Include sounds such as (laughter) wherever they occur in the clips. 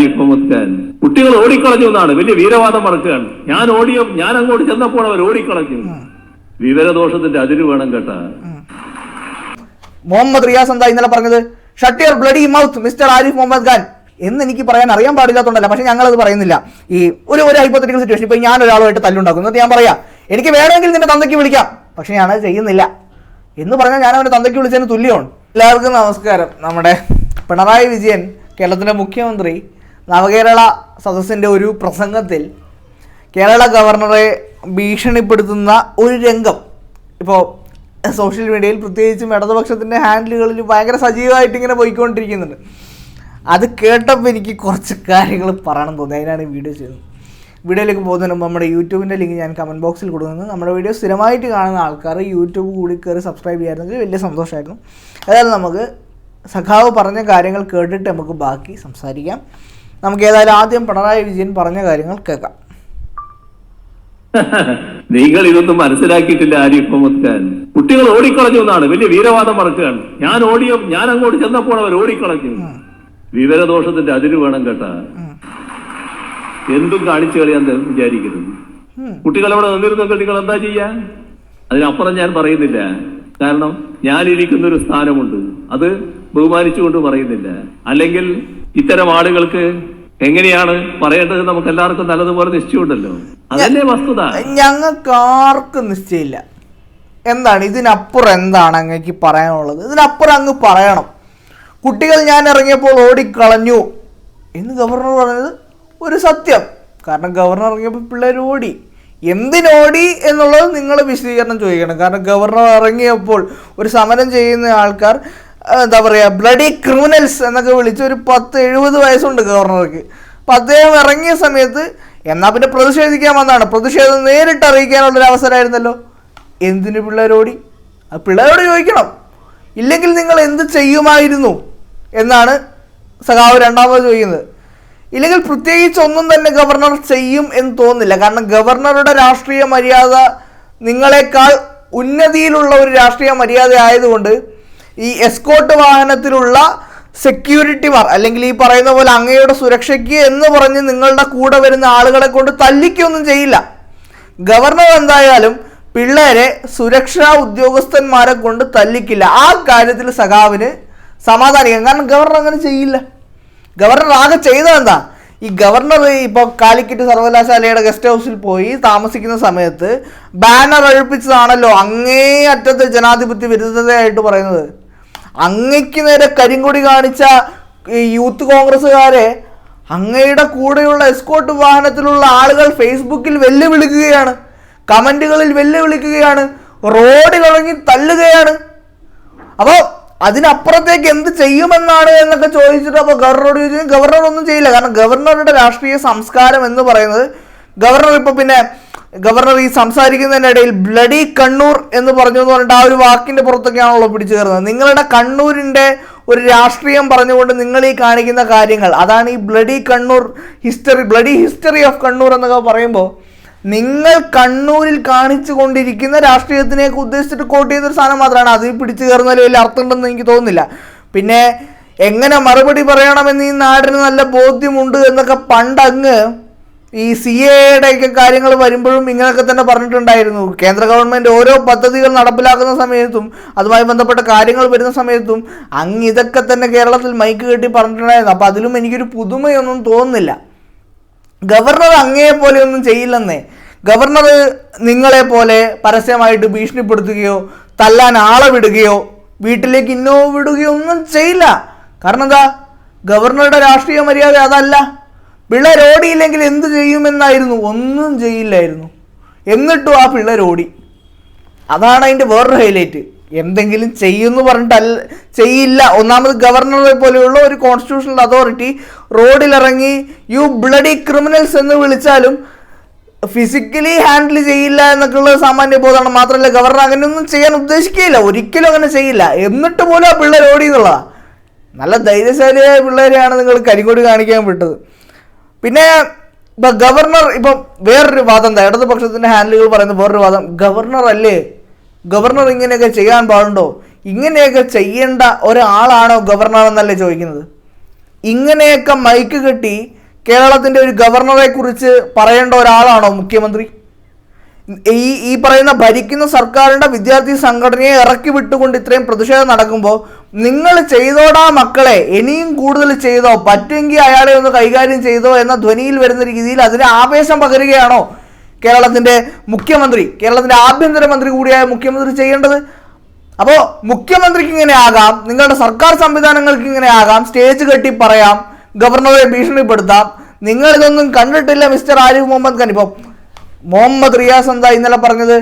മുഹമ്മദ് ഖാൻ കുട്ടികൾ ഓടിക്കളഞ്ഞു എന്നാണ്. വലിയ വീരവാദം മറക്കുകയാണ്. ഞാൻ ഓടിയോ ഞാൻ അങ്ങോട്ട് ചെന്നപ്പോൾ അവർ ഓടിക്കളഞ്ഞു. വിവരദോഷത്തിന്റെ അതിര് വേണം കേട്ടാ. മുഹമ്മദ് റിയാസ് എന്താ ഇന്നലെ പറഞ്ഞത്? Shut your bloody mouth mister Arif Mohammad Khan എന്ന് എനിക്ക് പറയാൻ അറിയാൻ പാടില്ലാത്തതുകൊണ്ടല്ല. പക്ഷെ അത് പറയുന്നില്ല. ഈ ഒരു ഒരു ഹൈപ്പത്തറ്റിക്കൽ സിറ്റുവേഷൻ ഇപ്പൊ ഞാൻ ഒരാളുമായിട്ട് തല്ലുണ്ടാക്കും എന്നിട്ട് ഞാൻ പറയാം. എനിക്ക് വേണമെങ്കിൽ നിന്റെ തന്തയ്ക്ക് വിളിക്കാം. പക്ഷെ ഞാനത് ചെയ്യുന്നില്ല. എന്ന് പറഞ്ഞാൽ ഞാൻ അവന്റെ തന്തയ്ക്ക് വിളിച്ചതിന് തുല്യമാണ്. എല്ലാവർക്കും നമസ്കാരം. നമ്മുടെ പിണറായി വിജയൻ കേരളത്തിന്റെ മുഖ്യമന്ത്രി നവകേരള സദസ്സിന്റെ ഒരു പ്രസംഗത്തിൽ കേരള ഗവർണറെ ഭീഷണിപ്പെടുത്തുന്ന ഒരു രംഗം ഇപ്പോൾ സോഷ്യൽ മീഡിയയിൽ പ്രത്യേകിച്ചും ഇടതുപക്ഷത്തിന്റെ ഹാൻഡിലുകളിൽ ഭയങ്കര സജീവമായിട്ട് ഇങ്ങനെ പോയിക്കൊണ്ടിരിക്കുന്നുണ്ട്. അത് കേട്ടപ്പോൾ എനിക്ക് കുറച്ച് കാര്യങ്ങൾ പറയണം തോന്നി. അതിനാണ് ഈ വീഡിയോ ചെയ്യുന്നത് വീഡിയോയിലേക്ക് പോകുന്നതിന് മുമ്പ് നമ്മുടെ യൂട്യൂബിന്റെ ലിങ്ക് ഞാൻ കമന്റ് ബോക്സിൽ കൊടുക്കുന്നത് നമ്മുടെ വീഡിയോ സ്ഥിരമായിട്ട് കാണുന്ന ആൾക്കാർ യൂട്യൂബ് കൂടി കയറി സബ്സ്ക്രൈബ് ചെയ്യായിരുന്നെങ്കിൽ വലിയ സന്തോഷമായിരുന്നു. അതായത് നമുക്ക് സഖാവ് പറഞ്ഞ കാര്യങ്ങൾ കേട്ടിട്ട് നമുക്ക് ബാക്കി സംസാരിക്കാം. നമുക്ക് ഏതായാലും ആദ്യം പിണറായി വിജയൻ പറഞ്ഞ കാര്യങ്ങൾ കേൾക്കാം. (laughs) നിങ്ങൾ ഇതൊന്നും മനസ്സിലാക്കിയിട്ടില്ല ആരിഫ് മുഹമ്മദ് ഖാൻ കുട്ടികൾ ഓടിക്കളഞ്ഞു എന്നാണ് വലിയ വീരവാദം മറക്കുകയാണ്. ഞാൻ ഓടിയോ ഞാൻ അങ്ങോട്ട് ചെന്നപ്പോൾ അവർ ഓടിക്കളഞ്ഞു. വിവരദോഷത്തിന്റെ അതിര് വേണം കേട്ടാ. എന്തും കാണിച്ചു കളിയാൻ വിചാരിക്കരുത് കുട്ടികൾ അവിടെ നിന്നിരുന്നെങ്കിൽ നിങ്ങൾ എന്താ ചെയ്യാ? അതിനപ്പുറം ഞാൻ പറയുന്നില്ല. കാരണം ഞാൻ ഇരിക്കുന്ന ഒരു സ്ഥാനമുണ്ട്. അത് ബഹുമാനിച്ചുകൊണ്ട് പറയുന്നില്ല. അല്ലെങ്കിൽ ഇത്തരം ആളുകൾക്ക് എങ്ങനെയാണ് പറയേണ്ടത് നമുക്ക് എല്ലാവർക്കും നല്ലതുപോലെ നിശ്ചയമുണ്ടല്ലോ. അതല്ലേ വസ്തുത. ഞങ്ങൾക്ക് ആർക്കും നിശ്ചയമില്ല. എന്താണ്? ഇതിനപ്പുറം എന്താണ് അങ്ങേക്ക് പറയാനുള്ളത്? ഇതിനപ്പുറം അങ്ങ് പറയണം. കുട്ടികൾ ഞാൻ ഇറങ്ങിയപ്പോൾ ഓടിക്കളഞ്ഞു എന്ന് ഗവർണർ പറഞ്ഞത് ഒരു സത്യം. കാരണം ഗവർണർ ഇറങ്ങിയപ്പോൾ പിള്ളേർ ഓടി. എന്തിനോടി എന്നുള്ളത് നിങ്ങൾ വിശദീകരണം ചോദിക്കണം. കാരണം ഗവർണർ ഇറങ്ങിയപ്പോൾ ഒരു സമരം ചെയ്യുന്ന ആൾക്കാർ എന്താ പറയുക ബ്ലഡി ക്രിമിനൽസ് എന്നൊക്കെ വിളിച്ച് ഒരു പത്ത് എഴുപത് വയസ്സുണ്ട് ഗവർണർക്ക് അപ്പം അദ്ദേഹം ഇറങ്ങിയ സമയത്ത് എന്നാൽ പിന്നെ പ്രതിഷേധിക്കാൻ വന്നതാണ് പ്രതിഷേധം നേരിട്ട് അറിയിക്കാനുള്ളൊരു അവസരമായിരുന്നല്ലോ. എന്തിന് പിള്ളേരോടി? പിള്ളേരോട് ചോദിക്കണം. ഇല്ലെങ്കിൽ നിങ്ങൾ എന്ത് ചെയ്യുമായിരുന്നു എന്നാണ് സഖാവ് രണ്ടാമത് ചോദിക്കുന്നത്. ഇല്ലെങ്കിൽ പ്രത്യേകിച്ച് ഒന്നും തന്നെ ഗവർണർ ചെയ്യും എന്ന് തോന്നുന്നില്ല. കാരണം ഗവർണറുടെ രാഷ്ട്രീയ മര്യാദ നിങ്ങളെക്കാൾ ഉന്നതിയിലുള്ള ഒരു രാഷ്ട്രീയ മര്യാദ ആയതുകൊണ്ട് ഈ എസ്കോട്ട് വാഹനത്തിലുള്ള സെക്യൂരിറ്റിമാർ അല്ലെങ്കിൽ ഈ പറയുന്ന പോലെ അങ്ങയുടെ സുരക്ഷയ്ക്ക് എന്ന് പറഞ്ഞ് നിങ്ങളുടെ കൂടെ വരുന്ന ആളുകളെ കൊണ്ട് തല്ലിക്കൊന്നും ചെയ്യില്ല. ഗവർണർ എന്തായാലും പിള്ളേരെ സുരക്ഷാ ഉദ്യോഗസ്ഥന്മാരെ കൊണ്ട് തല്ലിക്കില്ല. ആ കാര്യത്തിൽ സഖാവിന് സമാധാനിക്കാം. കാരണം ഗവർണർ അങ്ങനെ ചെയ്യില്ല. ഗവർണർ ആകെ ചെയ്തത് എന്താ? ഈ ഗവർണർ ഇപ്പോൾ കാലിക്കറ്റ് സർവകലാശാലയുടെ ഗസ്റ്റ് ഹൗസിൽ പോയി താമസിക്കുന്ന സമയത്ത് ബാനർ അഴിപ്പിച്ചതാണല്ലോ അങ്ങേ അറ്റത്തെ ജനാധിപത്യ വിരുദ്ധതയായിട്ട് പറയുന്നത്. അങ്ങയ്ക്ക് നേരെ കരിങ്കൊടി കാണിച്ച യൂത്ത് കോൺഗ്രസ്സുകാരെ അങ്ങയുടെ കൂടെയുള്ള എസ്കോട്ട് വാഹനത്തിലുള്ള ആളുകൾ ഫേസ്ബുക്കിൽ വെല്ലുവിളിക്കുകയാണ്. കമന്റുകളിൽ വെല്ലുവിളിക്കുകയാണ്. റോഡിൽ ഇറങ്ങി തല്ലുകയാണ്. അപ്പോൾ അതിനപ്പുറത്തേക്ക് എന്ത് ചെയ്യുമെന്നാണ് എന്നൊക്കെ ചോദിച്ചിട്ട് അപ്പോൾ ഗവർണറോട് ചോദിച്ചു. ഗവർണർ ഒന്നും ചെയ്യില്ല. കാരണം ഗവർണറുടെ രാഷ്ട്രീയ സംസ്കാരം എന്ന് പറയുന്നത് ഗവർണർ ഇപ്പോൾ പിന്നെ ഗവർണർ ഈ സംസാരിക്കുന്നതിനിടയിൽ ബ്ലഡി കണ്ണൂർ എന്ന് പറഞ്ഞു എന്ന് പറഞ്ഞിട്ട് ആ ഒരു വാക്കിന്റെ പുറത്തൊക്കെയാണല്ലോ പിടിച്ചു കയറുന്നത് നിങ്ങളുടെ കണ്ണൂരിന്റെ ഒരു രാഷ്ട്രീയം പറഞ്ഞുകൊണ്ട് നിങ്ങൾ ഈ കാണിക്കുന്ന കാര്യങ്ങൾ അതാണ് ഈ bloody Kannur history bloody history of Kannur എന്നൊക്കെ പറയുമ്പോൾ നിങ്ങൾ കണ്ണൂരിൽ കാണിച്ചു കൊണ്ടിരിക്കുന്ന രാഷ്ട്രീയത്തിനെയൊക്കെ ഉദ്ദേശിച്ചിട്ട് കോട്ട് ചെയ്തൊരു സാധനം മാത്രമാണ്. അത് പിടിച്ചു കയറുന്നതിൽ വലിയ അർത്ഥമുണ്ടെന്ന് എനിക്ക് തോന്നുന്നില്ല. പിന്നെ എങ്ങനെ മറുപടി പറയണമെന്ന് ഈ നാടിന് നല്ല ബോധ്യമുണ്ട് എന്നൊക്കെ പണ്ടങ്ങ് ഈ സി എയുടെ ഒക്കെ കാര്യങ്ങൾ വരുമ്പോഴും ഇങ്ങനെയൊക്കെ തന്നെ പറഞ്ഞിട്ടുണ്ടായിരുന്നു. കേന്ദ്ര ഗവൺമെന്റ് ഓരോ പദ്ധതികൾ നടപ്പിലാക്കുന്ന സമയത്തും അതുമായി ബന്ധപ്പെട്ട കാര്യങ്ങൾ വരുന്ന സമയത്തും അങ്ങ് ഇതൊക്കെ തന്നെ കേരളത്തിൽ മൈക്ക് കെട്ടി പറഞ്ഞിട്ടുണ്ടായിരുന്നു. അപ്പോൾ അതിലും എനിക്കൊരു പുതുമയൊന്നും തോന്നുന്നില്ല. ഗവർണർ അങ്ങേ പോലെയൊന്നും ചെയ്യില്ലെന്നേ. ഗവർണർ നിങ്ങളെ പോലെ പരസ്യമായിട്ട് ഭീഷണിപ്പെടുത്തുകയോ തല്ലാൻ ആളെ വിടുകയോ വീട്ടിലേക്ക് ഇന്നോ വിടുകയോ ഒന്നും ചെയ്യില്ല. കാരണം എന്താ? ഗവർണറുടെ രാഷ്ട്രീയ മര്യാദ അതല്ല. പിള്ളേർ ഓടിയില്ലെങ്കിൽ എന്ത് ചെയ്യുമെന്നായിരുന്നു? ഒന്നും ചെയ്യില്ലായിരുന്നു. എന്നിട്ടും ആ പിള്ളേർ ഓടി അതാണ് അതിന്റെ വേറൊരു ഹൈലൈറ്റ് എന്തെങ്കിലും ചെയ്യുമെന്ന് പറഞ്ഞിട്ടല്ല ചെയ്യില്ല. ഒന്നാമത് ഗവർണറെ പോലെയുള്ള ഒരു കോൺസ്റ്റിറ്റ്യൂഷണൽ അതോറിറ്റി റോഡിലിറങ്ങി യു ബ്ലഡി ക്രിമിനൽസ് എന്ന് വിളിച്ചാലും ഫിസിക്കലി ഹാൻഡിൽ ചെയ്യില്ല എന്നൊക്കെയുള്ള സാമാന്യ ബോധമാണ്. മാത്രമല്ല ഗവർണർ അങ്ങനെയൊന്നും ചെയ്യാൻ ഉദ്ദേശിക്കുകയില്ല. ഒരിക്കലും അങ്ങനെ ചെയ്യില്ല. എന്നിട്ട് പോലും ആ പിള്ളേർ ഓടി എന്നുള്ളതാണ് നല്ല ധൈര്യശാലിയായ പിള്ളേരെയാണ് നിങ്ങൾ കരിങ്കൊടി കാണിക്കാൻ വിട്ടത്. പിന്നെ ഇപ്പൊ ഗവർണർ ഇപ്പം വേറൊരു വാദം എന്താ? ഇടതുപക്ഷത്തിന്റെ ഹാൻഡിലുകൾ പറയുന്ന വേറൊരു വാദം. ഗവർണർ അല്ലേ? ഗവർണർ ഇങ്ങനെയൊക്കെ ചെയ്യാൻ പാടുണ്ടോ? ഇങ്ങനെയൊക്കെ ചെയ്യേണ്ട ഒരാളാണോ ഗവർണർ എന്നല്ലേ ചോദിക്കുന്നത്. ഇങ്ങനെയൊക്കെ മൈക്ക് കെട്ടി കേരളത്തിന്റെ ഒരു ഗവർണറെ കുറിച്ച് പറയേണ്ട ഒരാളാണോ മുഖ്യമന്ത്രി? ഈ ഈ പറയുന്ന ഭരിക്കുന്ന സർക്കാരിന്റെ വിദ്യാർത്ഥി സംഘടനയെ ഇറക്കി വിട്ടുകൊണ്ട് ഇത്രയും പ്രതിഷേധം നടക്കുമ്പോൾ നിങ്ങൾ ചെയ്തോടാ മക്കളെ ഇനിയും കൂടുതൽ ചെയ്തോ പറ്റുമെങ്കിൽ അയാളെ ഒന്ന് കൈകാര്യം ചെയ്തോ എന്ന ധ്വനിയിൽ വരുന്ന രീതിയിൽ അതിന് ആവേശം പകരുകയാണോ കേരളത്തിന്റെ മുഖ്യമന്ത്രി? കേരളത്തിന്റെ ആഭ്യന്തരമന്ത്രി കൂടിയായ മുഖ്യമന്ത്രി ചെയ്യേണ്ടത്? അപ്പോൾ മുഖ്യമന്ത്രിക്ക് ഇങ്ങനെ ആകാം നിങ്ങളുടെ സർക്കാർ സംവിധാനങ്ങൾക്ക് ഇങ്ങനെ ആകാം സ്റ്റേജ് കെട്ടി പറയാം ഗവർണറെ ഭീഷണിപ്പെടുത്താം. നിങ്ങളിതൊന്നും കണ്ടിട്ടില്ല മിസ്റ്റർ ആരിഫ് മുഹമ്മദ് ഖാൻ. ഇപ്പോൾ മുഹമ്മദ് റിയാസ് എന്താ ഇന്നലെ പറഞ്ഞത്?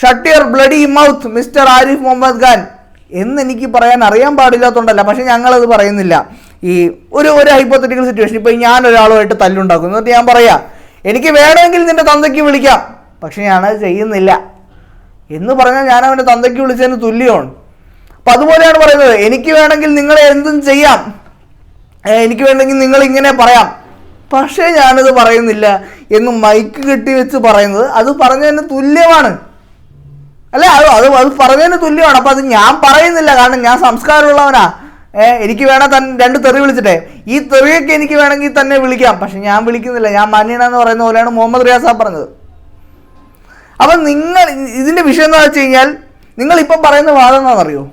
Shut your bloody mouth mister Arif Mohammad Khan. എന്ന് എനിക്ക് പറയാൻ അറിയാൻ പാടില്ലാത്തതുകൊണ്ടല്ല പക്ഷേ ഞങ്ങളത് പറയുന്നില്ല. ഈ ഒരു ഒരു ഹൈപ്പോത്തറ്റിക്കൽ സിറ്റുവേഷൻ ഇപ്പോൾ ഞാൻ ഒരാളുമായിട്ട് തല്ലുണ്ടാക്കും. എന്നിട്ട് ഞാൻ പറയാം എനിക്ക് വേണമെങ്കിൽ നിന്റെ തന്തയ്ക്ക് വിളിക്കാം. പക്ഷെ ഞാനത് ചെയ്യുന്നില്ല. എന്ന് പറഞ്ഞാൽ ഞാൻ അവന്റെ തന്തയ്ക്ക് വിളിച്ചതിന് തുല്യമാണ്. അപ്പം അതുപോലെയാണ് പറയുന്നത്. എനിക്ക് വേണമെങ്കിൽ നിങ്ങളെ എന്തും ചെയ്യാം. എനിക്ക് വേണമെങ്കിൽ നിങ്ങൾ ഇങ്ങനെ പറയാം. പക്ഷേ ഞാനത് പറയുന്നില്ല എന്ന് മൈക്ക് കെട്ടി വെച്ച് പറയുന്നത് അത് പറഞ്ഞതിന് തുല്യമാണ്. അല്ല? അത് അത് അത് പറഞ്ഞതിന് തുല്യമാണ്. അപ്പം അത് ഞാൻ പറയുന്നില്ല. കാരണം ഞാൻ സംസ്കാരമുള്ളവനാ. ഏഹ് എനിക്ക് വേണേൽ തൻ രണ്ട് തെറി വിളിച്ചിട്ടെ. ഈ തെറിയൊക്കെ എനിക്ക് വേണമെങ്കിൽ തന്നെ വിളിക്കാം. പക്ഷെ ഞാൻ വിളിക്കുന്നില്ല. ഞാൻ മാന്യനാന്ന് പറയുന്ന പോലെയാണ് മുഹമ്മദ് റിയാസ പറഞ്ഞത്. അപ്പം നിങ്ങൾ ഇതിന്റെ വിഷയം എന്ന് വെച്ച് കഴിഞ്ഞാൽ നിങ്ങൾ ഇപ്പം പറയുന്ന വാദം എന്താണെന്നറിയോ?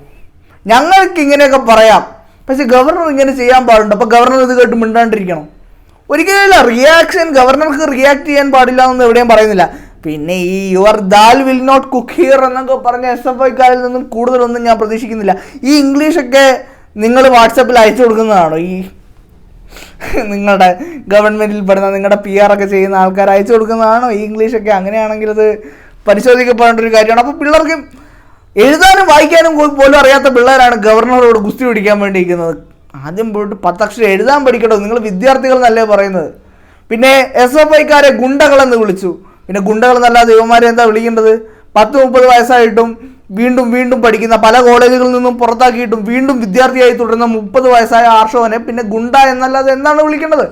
ഞങ്ങൾക്ക് ഇങ്ങനെയൊക്കെ പറയാം. പക്ഷെ ഗവർണർ ഇങ്ങനെ ചെയ്യാൻ പാടുണ്ട്. അപ്പോൾ ഗവർണർ ഇത് കേട്ട് മിണ്ടാണ്ടിരിക്കണം. ഒരിക്കലും റിയാക്ഷൻ ഗവർണർക്ക് റിയാക്ട് ചെയ്യാൻ പാടില്ല എന്ന് എവിടെയും പറയുന്നില്ല. പിന്നെ ഈ your dal will not cook here എന്നൊക്കെ പറഞ്ഞ എസ് എഫ് ഐക്കാരിൽ നിന്നും കൂടുതലൊന്നും ഞാൻ പ്രതീക്ഷിക്കുന്നില്ല. ഈ ഇംഗ്ലീഷൊക്കെ നിങ്ങൾ വാട്സപ്പിൽ അയച്ചു കൊടുക്കുന്നതാണോ? ഈ നിങ്ങളുടെ ഗവൺമെന്റിൽ പെടുന്ന നിങ്ങളുടെ പി ആർ ഒക്കെ ചെയ്യുന്ന ആൾക്കാർ അയച്ചു കൊടുക്കുന്നതാണോ? ഈ ഇംഗ്ലീഷൊക്കെ അങ്ങനെയാണെങ്കിൽ അത് പരിശോധിക്കപ്പെടേണ്ട ഒരു കാര്യമാണ്. അപ്പോൾ പിള്ളേർക്ക് എഴുതാനും വായിക്കാനും പോലും അറിയാത്ത പിള്ളേരാണ് ഗവർണറോട് ഗുസ്തി പിടിക്കാൻ വേണ്ടി ഇരിക്കുന്നത് ആദ്യം പോയിട്ട് പത്തക്ഷരം എഴുതാൻ പഠിക്കട്ടോ. നിങ്ങൾ വിദ്യാർത്ഥികൾ എന്നല്ലേ പറയുന്നത്. പിന്നെ എസ് എഫ് ഐക്കാരെ ഗുണ്ടകളെന്ന് വിളിച്ചു. പിന്നെ ഗുണ്ടകൾ എന്നല്ല ദൈവന്മാരെ എന്താ വിളിക്കേണ്ടത്? പത്ത് മുപ്പത് വയസ്സായിട്ടും വീണ്ടും വീണ്ടും പഠിക്കുന്ന പല കോളേജുകളിൽ നിന്നും പുറത്താക്കിയിട്ടും വീണ്ടും വിദ്യാർത്ഥിയായി തുടരുന്ന മുപ്പത് വയസ്സായ ആർഷവനെ പിന്നെ ഗുണ്ട എന്നല്ലാതെ എന്താണ് വിളിക്കേണ്ടത്?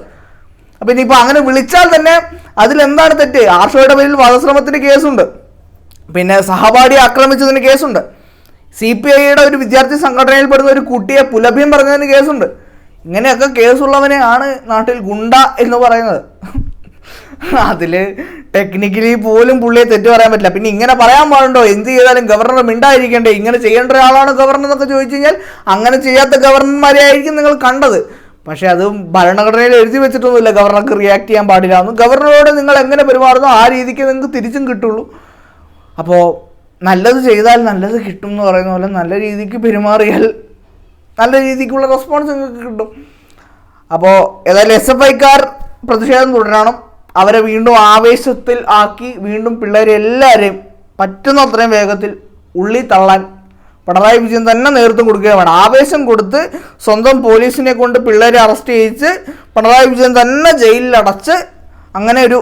അപ്പം ഇനിയിപ്പോൾ അങ്ങനെ വിളിച്ചാൽ തന്നെ അതിലെന്താണ് തെറ്റ്? ആർഷോയുടെ പേരിൽ വധശ്രമത്തിന് കേസുണ്ട്. പിന്നെ സഹപാഠിയെ ആക്രമിച്ചതിന് കേസുണ്ട്. സി പി ഐയുടെ ഒരു വിദ്യാർത്ഥി സംഘടനയിൽപ്പെടുന്ന ഒരു കുട്ടിയെ പുലഭ്യം പറഞ്ഞതിന് കേസുണ്ട്. ഇങ്ങനെയൊക്കെ കേസുള്ളവനെ ആണ് നാട്ടിൽ ഗുണ്ട എന്ന് പറയുന്നത്. അതിൽ ടെക്നിക്കലി പോലും പുള്ളിയെ തെറ്റ് പറയാൻ പറ്റില്ല. പിന്നെ ഇങ്ങനെ പറയാൻ പാടുണ്ടോ? എന്ത് ചെയ്താലും ഗവർണർ മിണ്ടായിരിക്കണ്ടേ? ഇങ്ങനെ ചെയ്യേണ്ട ഒരാളാണ് ഗവർണർ എന്നൊക്കെ ചോദിച്ചു കഴിഞ്ഞാൽ അങ്ങനെ ചെയ്യാത്ത ഗവർണർമാരെ ആയിരിക്കും നിങ്ങൾ കണ്ടത്. പക്ഷേ അത് ഭരണഘടനയിൽ എഴുതി വെച്ചിട്ടൊന്നുമില്ല. ഗവർണർക്ക് റിയാക്ട് ചെയ്യാൻ പാടില്ല. ഗവർണറോട് നിങ്ങൾ എങ്ങനെ പെരുമാറുന്നോ ആ രീതിക്ക് നിങ്ങൾക്ക് തിരിച്ചും കിട്ടുള്ളൂ. അപ്പോൾ നല്ലത് ചെയ്താൽ നല്ലത് കിട്ടും എന്ന് പറയുന്ന പോലെ നല്ല രീതിക്ക് പെരുമാറിയാൽ നല്ല രീതിക്കുള്ള റെസ്പോൺസ് നിങ്ങൾക്ക് കിട്ടും. അപ്പോൾ ഏതായാലും എസ് എഫ് ഐക്കാർ പ്രതിഷേധം തുടരണം. അവരെ വീണ്ടും ആവേശത്തിൽ ആക്കി വീണ്ടും പിള്ളേരെ എല്ലാവരെയും പറ്റുന്ന അത്രയും വേഗത്തിൽ ഉള്ളി തള്ളാൻ പിണറായി വിജയൻ തന്നെ നേതൃത്വം കൊടുക്കുക വേണം ആവേശം കൊടുത്ത് സ്വന്തം പോലീസിനെ കൊണ്ട് പിള്ളേരെ അറസ്റ്റ് ചെയ്യിച്ച് പിണറായി വിജയൻ തന്നെ ജയിലിൽ അടച്ച് അങ്ങനെ ഒരു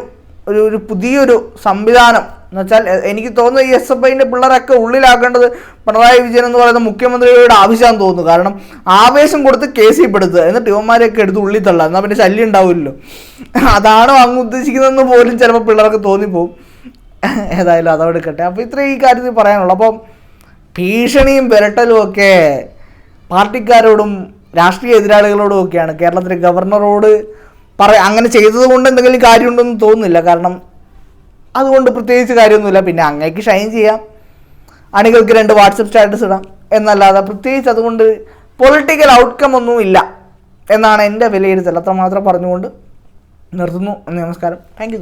ഒരു പുതിയൊരു സംവിധാനം എന്ന് വെച്ചാൽ എനിക്ക് തോന്നുന്നു ഈ എസ് എഫ് ഐന്റെ പിള്ളേരൊക്കെ ഉള്ളിലാക്കേണ്ടത് പിണറായി വിജയൻ എന്ന് പറയുന്ന മുഖ്യമന്ത്രിയുടെ ആവശ്യമാണെന്ന് തോന്നുന്നു. കാരണം ആവേശം കൊടുത്ത് കേസിൽ പെടുത്തുക എന്നിട്ട് ഇവന്മാരെയൊക്കെ എടുത്ത് ഉള്ളിൽ തള്ളുക എന്നാൽ പിന്നെ ശല്യം ഉണ്ടാവില്ലല്ലോ. അതാണോ അങ്ങ് ഉദ്ദേശിക്കുന്നതെന്ന് പോലും ചിലപ്പോൾ പിള്ളേർക്ക് തോന്നിപ്പോവും. ഏതായാലും അതവെടുക്കട്ടെ അപ്പോൾ ഇത്രയും ഈ കാര്യത്തിൽ പറയാനുള്ളൂ. അപ്പം ഭീഷണിയും വിരട്ടലും ഒക്കെ പാർട്ടിക്കാരോടും രാഷ്ട്രീയ എതിരാളികളോടും ഒക്കെയാണ്. കേരളത്തിലെ ഗവർണറോട് പറ അങ്ങനെ ചെയ്തത് കൊണ്ട് എന്തെങ്കിലും കാര്യമുണ്ടെന്ന് തോന്നുന്നില്ല. കാരണം അതുകൊണ്ട് പ്രത്യേകിച്ച് കാര്യമൊന്നുമില്ല. പിന്നെ അങ്ങേക്ക് ഷൈൻ ചെയ്യാം. അണികൾക്ക് രണ്ട് വാട്സപ്പ് സ്റ്റാറ്റസ് ഇടാം. എന്നല്ലാതെ പ്രത്യേകിച്ച് അതുകൊണ്ട് പൊളിറ്റിക്കൽ ഔട്ട്കം ഒന്നും ഇല്ല. എന്നാണ് എന്റെ വിലയിരുത്തൽ. അത്രമാത്രം പറഞ്ഞുകൊണ്ട് നിർത്തുന്നു. നമസ്കാരം. Thank you